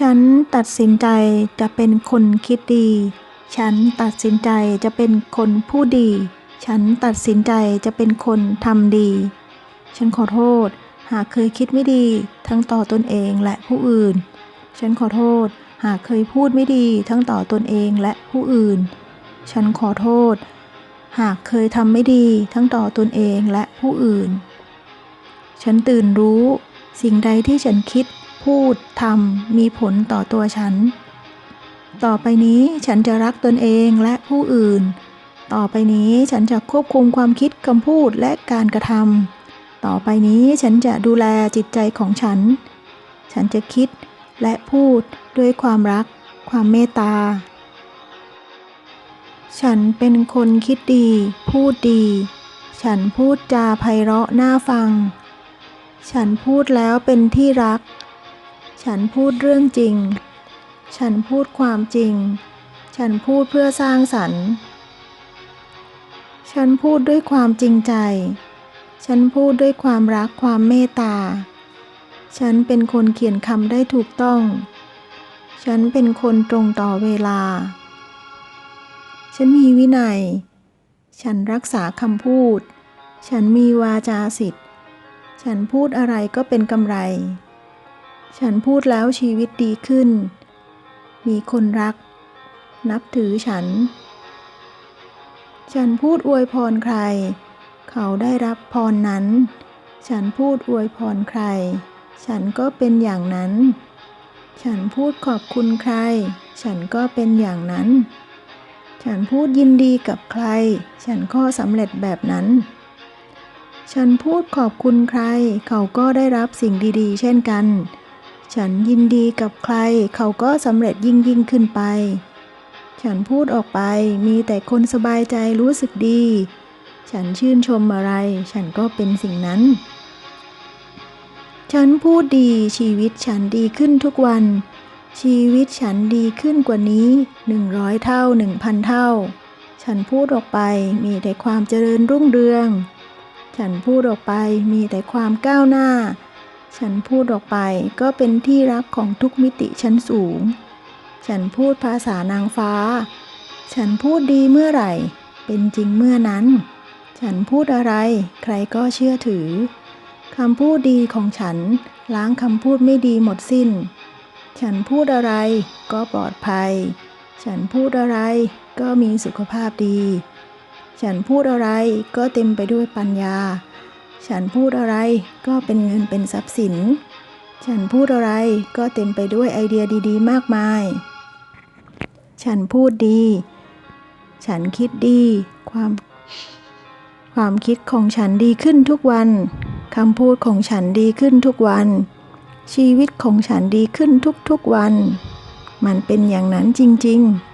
ฉันตัดสินใจจะเป็นคนคิดดี ฉันตัดสินใจจะเป็นคนพูดดี ฉันตัดสินใจจะเป็นคนทำดี ฉันขอโทษ หากเคยคิดไม่ดี ทั้งต่อตนเองและผู้อื่น ฉันขอโทษ หากเคยพูดไม่ดี ทั้งต่อตนเองและผู้อื่น ฉันขอโทษ หากเคยทำไม่ดี ทั้งต่อตนเองและผู้อื่น ฉันตื่นรู้ สิ่งใดที่ฉันคิด พูดทำมีผลต่อตัวฉัน ต่อไปนี้ฉันจะรักตนเองและผู้อื่น ต่อไปนี้ฉันจะควบคุมความคิดคำพูดและการกระทำต่อไปนี้ฉันจะดูแลจิตใจของฉัน ฉันจะคิดและพูดด้วยความรัก ความเมตตา ฉันเป็นคนคิดดี พูดดี ฉันพูดจาไพเราะน่าฟัง ฉันพูดแล้วเป็นที่รัก ฉันพูดเรื่องจริง ฉันพูดความจริง ฉันพูดเพื่อสร้างสรรค์ ฉันพูดด้วยความจริงใจ ฉันพูดด้วยความรักความเมตตา ฉันเป็นคนเขียนคำได้ถูกต้อง ฉันเป็นคนตรงต่อเวลา ฉันมีวินัย ฉันรักษาคำพูด ฉันมีวาจาสิทธิ์ ฉันพูดอะไรก็เป็นกำไร ฉันพูดแล้วชีวิตดีขึ้น มีคนรัก นับถือฉัน ฉันพูดอวยพรใคร เขาได้รับพรนั้น ฉันพูดอวยพรใคร ฉันก็เป็นอย่างนั้น ฉันพูดขอบคุณใคร ฉันก็เป็นอย่างนั้น ฉันพูดยินดีกับใคร ฉันก็สำเร็จแบบนั้นฉันพูดขอบคุณใคร เขาก็ได้รับสิ่งดี ๆ เช่นกัน ฉันยินดีกับใคร เขาก็สำเร็จยิ่งยิ่งขึ้นไป ฉันพูดออกไปมีแต่คนสบายใจรู้สึกดี ฉันชื่นชมอะไร ฉันก็เป็นสิ่งนั้น ฉันพูดดีชีวิตฉันดีขึ้นทุกวัน ชีวิตฉันดีขึ้นกว่านี้หนึ่งร้อยเท่าหนึ่งพันเท่า ฉันพูดออกไปมีแต่ความเจริญรุ่งเรือง ฉันพูดออกไปมีแต่ความก้าวหน้า ฉันพูดออกไปก็เป็นที่รักของทุกมิติชั้นสูง ฉันพูดภาษานางฟ้า ฉันพูดดีเมื่อไหร่ เป็นจริงเมื่อนั้น ฉันพูดอะไร ใครก็เชื่อถือคำพูดดีของฉันล้างคำพูดไม่ดีหมดสิ้น ฉันพูดอะไรก็ปลอดภัย ฉันพูดอะไรก็มีสุขภาพดี ฉันพูดอะไรก็เต็มไปด้วยปัญญา ฉันพูดอะไรก็เป็นเงินเป็นทรัพย์สิน ฉันพูดอะไรก็เต็มไปด้วยไอเดียดีๆ มากมาย ฉันพูดดี ฉันคิดดี ความ ความคิดของฉันดีขึ้นทุกวันคำพูดของฉันดีขึ้นทุกวัน ชีวิตของฉันดีขึ้นทุกๆวัน มันเป็นอย่างนั้นจริง ๆ